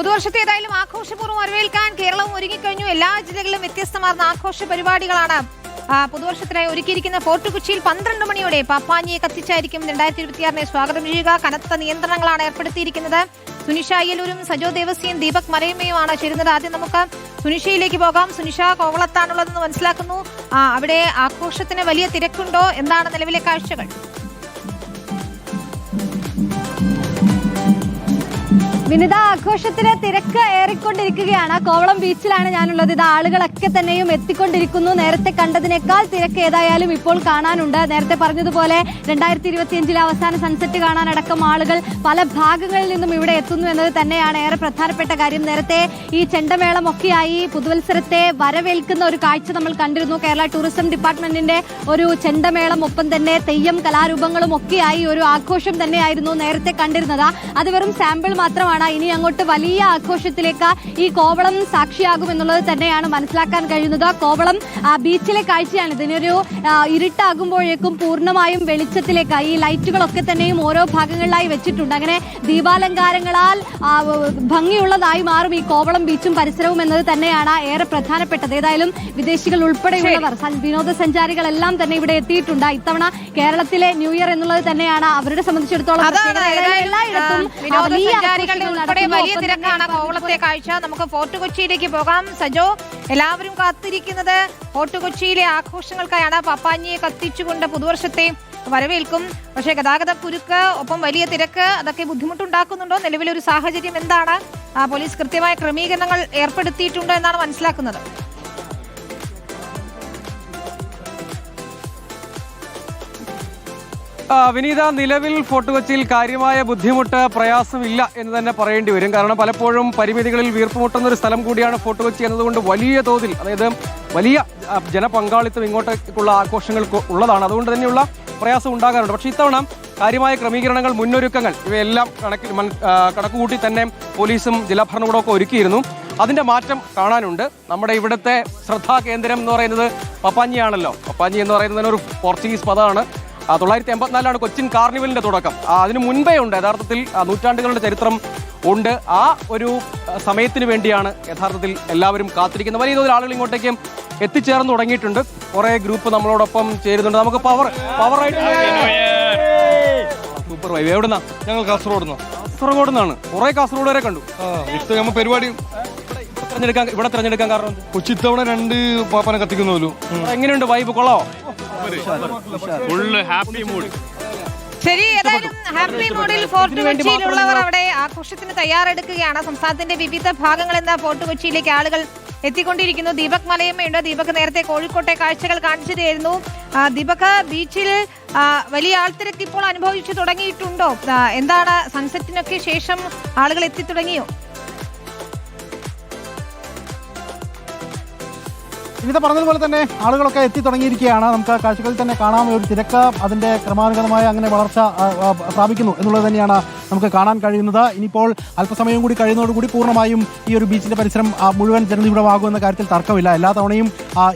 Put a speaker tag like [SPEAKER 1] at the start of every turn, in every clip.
[SPEAKER 1] പുതുവർഷത്തെ ഏതായാലും ആഘോഷപൂർവം വരവേൽക്കാൻ കേരളവും ഒരുങ്ങിക്കഴിഞ്ഞു. എല്ലാ ജില്ലകളിലും വ്യത്യസ്തമാർന്ന ആഘോഷ പരിപാടികളാണ് പുതുവർഷത്തിനായി ഒരുക്കിയിരിക്കുന്ന ഫോർട്ട് കൊച്ചിയിൽ പന്ത്രണ്ട് മണിയോടെ പാപ്പാഞ്ഞിയെ കത്തിച്ചായിരിക്കും രണ്ടായിരത്തി ഇരുപത്തിയാറിനെ സ്വാഗതം ചെയ്യുക. കനത്ത നിയന്ത്രണങ്ങളാണ് ഏർപ്പെടുത്തിയിരിക്കുന്നത്. സുനിഷ അയ്യലൂരും സജോ ദേവസ്യയും ദീപക് മലയമ്മയുമാണ് ചേരുന്നത്. ആദ്യം നമുക്ക് സുനിഷയിലേക്ക് പോകാം. സുനിഷ കോവളത്താണുള്ളതെന്ന് മനസ്സിലാക്കുന്നു. അവിടെ ആഘോഷത്തിന് വലിയ തിരക്കുണ്ടോ? എന്താണ് നിലവിലെ കാഴ്ചകൾ?
[SPEAKER 2] വിനിത ആഘോഷത്തിന് തിരക്ക് ഏറിക്കൊണ്ടിരിക്കുകയാണ്. കോവളം ബീച്ചിലാണ് ഞാനുള്ളത്. ഇത് ആളുകളൊക്കെ തന്നെയും എത്തിക്കൊണ്ടിരിക്കുന്നു. നേരത്തെ കണ്ടതിനേക്കാൾ തിരക്ക് ഏതായാലും ഇപ്പോൾ കാണാനുണ്ട്. നേരത്തെ പറഞ്ഞതുപോലെ രണ്ടായിരത്തി ഇരുപത്തിയഞ്ചിലെ അവസാന സൺസെറ്റ് കാണാനടക്കം ആളുകൾ പല ഭാഗങ്ങളിൽ നിന്നും ഇവിടെ എത്തുന്നു എന്നത് തന്നെയാണ് ഏറെ പ്രധാനപ്പെട്ട കാര്യം. നേരത്തെ ഈ ചെണ്ടമേളം ഒക്കെയായി പുതുവത്സരത്തെ വരവേൽക്കുന്ന ഒരു കാഴ്ച നമ്മൾ കണ്ടിരുന്നു. കേരള ടൂറിസം ഡിപ്പാർട്ട്മെന്റിന്റെ ഒരു ചെണ്ടമേളം ഒപ്പം തന്നെ തെയ്യം കലാരൂപങ്ങളും ഒക്കെയായി ഒരു ആഘോഷം തന്നെയായിരുന്നു നേരത്തെ കണ്ടിരുന്നത്. അത് വെറും സാമ്പിൾ മാത്രമാണ്. ഇനി അങ്ങോട്ട് വലിയ ആഘോഷത്തിലേക്ക് ഈ കോവളം സാക്ഷിയാകും എന്നുള്ളത് തന്നെയാണ് മനസ്സിലാക്കാൻ കഴിയുന്നത്. കോവളം ബീച്ചിലെ കാഴ്ചയാണ്. ഇതിനൊരു ഇരുട്ടാകുമ്പോഴേക്കും പൂർണമായും വെളിച്ചത്തിലേക്ക് ഈ ലൈറ്റുകളൊക്കെ തന്നെയും ഓരോ ഭാഗങ്ങളിലായി വെച്ചിട്ടുണ്ട്. അങ്ങനെ ദീപാലങ്കാരങ്ങളാൽ ഭംഗിയുള്ളതായി മാറും ഈ കോവളം ബീച്ചും പരിസരവും എന്നത് തന്നെയാണ് ഏറെ പ്രധാനപ്പെട്ടത്. ഏതായാലും വിദേശികൾ ഉൾപ്പെടെയുള്ളവർ വിനോദസഞ്ചാരികളെല്ലാം തന്നെ ഇവിടെ എത്തിയിട്ടുണ്ട്. ഇത്തവണ കേരളത്തിലെ ന്യൂ ഇയർ എന്നുള്ളത് തന്നെയാണ് അവരുടെ സംബന്ധിച്ചിടത്തോളം. എല്ലായിടത്തും
[SPEAKER 1] ഉൾപ്പെടെ വലിയ തിരക്കാണ് കോവളത്തെ കാഴ്ച. നമുക്ക് ഫോർട്ട് കൊച്ചിയിലേക്ക് പോകാം. സജോ എല്ലാവരും കാത്തിരിക്കുന്നത് ഫോർട്ട് കൊച്ചിയിലെ ആഘോഷങ്ങൾക്കായാണ്. പപ്പാഞ്ഞിയെ കത്തിച്ചുകൊണ്ട് പുതുവർഷത്തെ വരവേൽക്കും. പക്ഷേ ഗതാഗത കുരുക്ക് ഒപ്പം വലിയ തിരക്ക് അതൊക്കെ ബുദ്ധിമുട്ടുണ്ടാക്കുന്നുണ്ടോ? നിലവിലെ ഒരു സാഹചര്യം എന്താണ്? പോലീസ് കൃത്യമായ ക്രമീകരണങ്ങൾ ഏർപ്പെടുത്തിയിട്ടുണ്ടോ എന്നാണ് മനസ്സിലാക്കുന്നത്.
[SPEAKER 3] വിനീത നിലവിൽ ഫോർട്ട് കൊച്ചിയിൽ കാര്യമായ ബുദ്ധിമുട്ട് പ്രയാസമില്ല എന്ന് തന്നെ പറയേണ്ടി വരും. കാരണം പലപ്പോഴും പരിമിതികളിൽ വീർപ്പുമുട്ടുന്ന ഒരു സ്ഥലം കൂടിയാണ് ഫോർട്ട് കൊച്ചി എന്നതുകൊണ്ട് വലിയ തോതിൽ അതായത് വലിയ ജനപങ്കാളിത്തം ഇങ്ങോട്ടേക്കുള്ള ആഘോഷങ്ങൾക്ക് ഉള്ളതാണ്. അതുകൊണ്ട് തന്നെയുള്ള പ്രയാസം ഉണ്ടാകാറുണ്ട്. പക്ഷേ ഇത്തവണ കാര്യമായ ക്രമീകരണങ്ങൾ മുന്നൊരുക്കങ്ങൾ ഇവയെല്ലാം കണക്കിൽ കണക്കുകൂട്ടി തന്നെ പോലീസും ജില്ലാ ഭരണകൂടമൊക്കെ ഒരുക്കിയിരുന്നു. അതിന്റെ മാറ്റം കാണാനുണ്ട്. നമ്മുടെ ഇവിടുത്തെ ശ്രദ്ധാകേന്ദ്രം എന്ന് പറയുന്നത് പപ്പാഞ്ഞിയാണല്ലോ. പപ്പാഞ്ഞി എന്ന് പറയുന്നത് ഒരു പോർച്ചുഗീസ് പദമാണ്. തൊള്ളായിരത്തി എൺപത്തിനാലിലാണ് കൊച്ചിൻ കാർണിവലിന്റെ തുടക്കം. അതിന് മുൻപേ ഉണ്ട് യഥാർത്ഥത്തിൽ നൂറ്റാണ്ടുകളുടെ ചരിത്രം ഉണ്ട്. ആ ഒരു സമയത്തിന് വേണ്ടിയാണ് യഥാർത്ഥത്തിൽ എല്ലാവരും കാത്തിരിക്കുന്നത്. വലിയ തോതിൽ ആളുകൾ ഇങ്ങോട്ടേക്ക് എത്തിച്ചേർന്ന് തുടങ്ങിയിട്ടുണ്ട്. കുറെ ഗ്രൂപ്പ് നമ്മളോടൊപ്പം ചേരുന്നുണ്ട്. നമുക്ക് പവർ പവർ സൂപ്പർ വൈബ് എവിടുന്നാ?
[SPEAKER 4] ഞങ്ങൾ കാസർഗോഡ്
[SPEAKER 3] കാസർഗോഡ് നിന്നാണ് കുറെ കാസർഗോഡ് വരെ കണ്ടു.
[SPEAKER 4] പരിപാടി
[SPEAKER 3] തിരഞ്ഞെടുക്കാൻ ഇവിടെ തിരഞ്ഞെടുക്കാൻ കാരണം കൊച്ചിത്തവണ
[SPEAKER 4] കൊച്ചി ഇത്തവണ രണ്ട് പാപ്പനെ കത്തിക്കുന്നല്ലോ
[SPEAKER 3] എങ്ങനെയുണ്ട് വൈബ് കൊള്ളാവോ?
[SPEAKER 5] Full happy mood.
[SPEAKER 1] ശരി ഏതായാലും ഹാപ്പി മൂഡിൽ ഫോർട്ട് കൊച്ചിയിലുള്ളവർ അവിടെ ആഘോഷത്തിന് തയ്യാറെടുക്കുകയാണ്. സംസ്ഥാനത്തിന്റെ വിവിധ ഭാഗങ്ങളിൽ നിന്ന് ഫോർട്ട് കൊച്ചിയിലേക്ക് ആളുകൾ എത്തിക്കൊണ്ടിരിക്കുന്നു. ദീപക് മലയമ്മയുണ്ട്. ദീപക് നേരത്തെ കോഴിക്കോട്ടെ കാഴ്ചകൾ കാണിച്ചു തരുന്നു ദീപക് ബീച്ചിൽ വലിയ ആൾത്തിരക്ക് ഇപ്പോൾ അനുഭവിച്ചു തുടങ്ങിയിട്ടുണ്ടോ? എന്താണ് സൺസെറ്റിനൊക്കെ ശേഷം ആളുകൾ എത്തി തുടങ്ങിയോ
[SPEAKER 6] വിനിത പറഞ്ഞതുപോലെ തന്നെ ആളുകളൊക്കെ എത്തി തുടങ്ങിയിരിക്കുകയാണ്. നമുക്ക് കാഴ്ചകളിൽ തന്നെ കാണാം. ഒരു തിരക്ക് അതിന്റെ ക്രമാനുഗതമായ അങ്ങനെ വളർച്ച പ്രാപിക്കുന്നു എന്നുള്ളത് തന്നെയാണ് നമുക്ക് കാണാൻ കഴിയുന്നത്. ഇനിയിപ്പോൾ അല്പസമയം കൂടി കഴിയുന്നതോടുകൂടി പൂർണമായും ഈ ഒരു ബീച്ചിന്റെ പരിസരം മുഴുവൻ മുഴുവൻ ജനനിബിഡമാകുമെന്ന കാര്യത്തിൽ തർക്കമില്ല. എല്ലാ തവണയും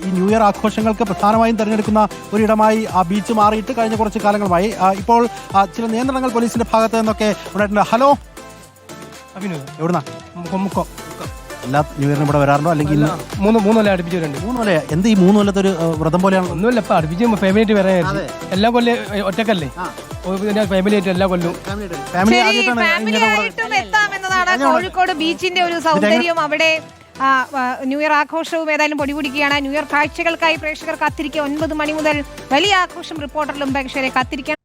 [SPEAKER 6] ഈ ന്യൂ ഇയർ ആഘോഷങ്ങൾക്ക് പ്രധാനമായും തിരഞ്ഞെടുക്കുന്ന ഒരിടമായി ആ ബീച്ച് മാറിയിട്ട് കഴിഞ്ഞ കുറച്ച് കാലങ്ങളുമായി. ഇപ്പോൾ ചില നിയന്ത്രണങ്ങൾ പോലീസിന്റെ ഭാഗത്ത് നിന്നൊക്കെ ഉണ്ടായിട്ടുണ്ട്. ഹലോ? എവിടുന്നാ?
[SPEAKER 7] കൊമ്മുക്കോ.
[SPEAKER 6] എല്ലാ ന്യൂ ഇയറിനും ഇവിടെ വരാറുണ്ടോ? അല്ലെങ്കിൽ മൂന്ന്
[SPEAKER 7] മൂന്ന് മൂന്നല്ല അടുപ്പിച്ചിട്ടുണ്ട്
[SPEAKER 6] മൂന്ന് കൊല്ലം എന്ത് ഈ മൂന്ന് കൊല്ലത്തെ ഒരു വ്രതം പോലെയാണ്?
[SPEAKER 7] ഒന്നുമില്ല ഇപ്പൊ അടുപ്പിച്ച് ഫാമിലി ആയിട്ട് വരാനായിരുന്നു എല്ലാ കൊല്ലം ഒറ്റക്കല്ലേ? ഫാമിലി ആയിട്ട് എല്ലാ കൊല്ലവും.
[SPEAKER 6] ഫാമിലി
[SPEAKER 1] ശരി ഫാമിലി
[SPEAKER 6] ഇങ്ങനെ കൂടെ-
[SPEAKER 1] ആയിട്ടും എത്താം എന്നതാണ് കോഴിക്കോട് ബീച്ചിന്റെ ഒരു സൗന്ദര്യം. അവിടെ ആ, ആ, ന്യൂ ഇയർ ആഘോഷവും ഏതായാലും പൊടിപിടിക്കുകയാണ് ന്യൂ ഇയർ കാഴ്ചകൾക്കായി പ്രേക്ഷകർ കാത്തിരിക്കുക ഒൻപത് മണി മുതൽ വലിയ ആഘോഷം റിപ്പോർട്ടറിലും പ്രേക്ഷകരെ കാത്തിരിക്കാൻ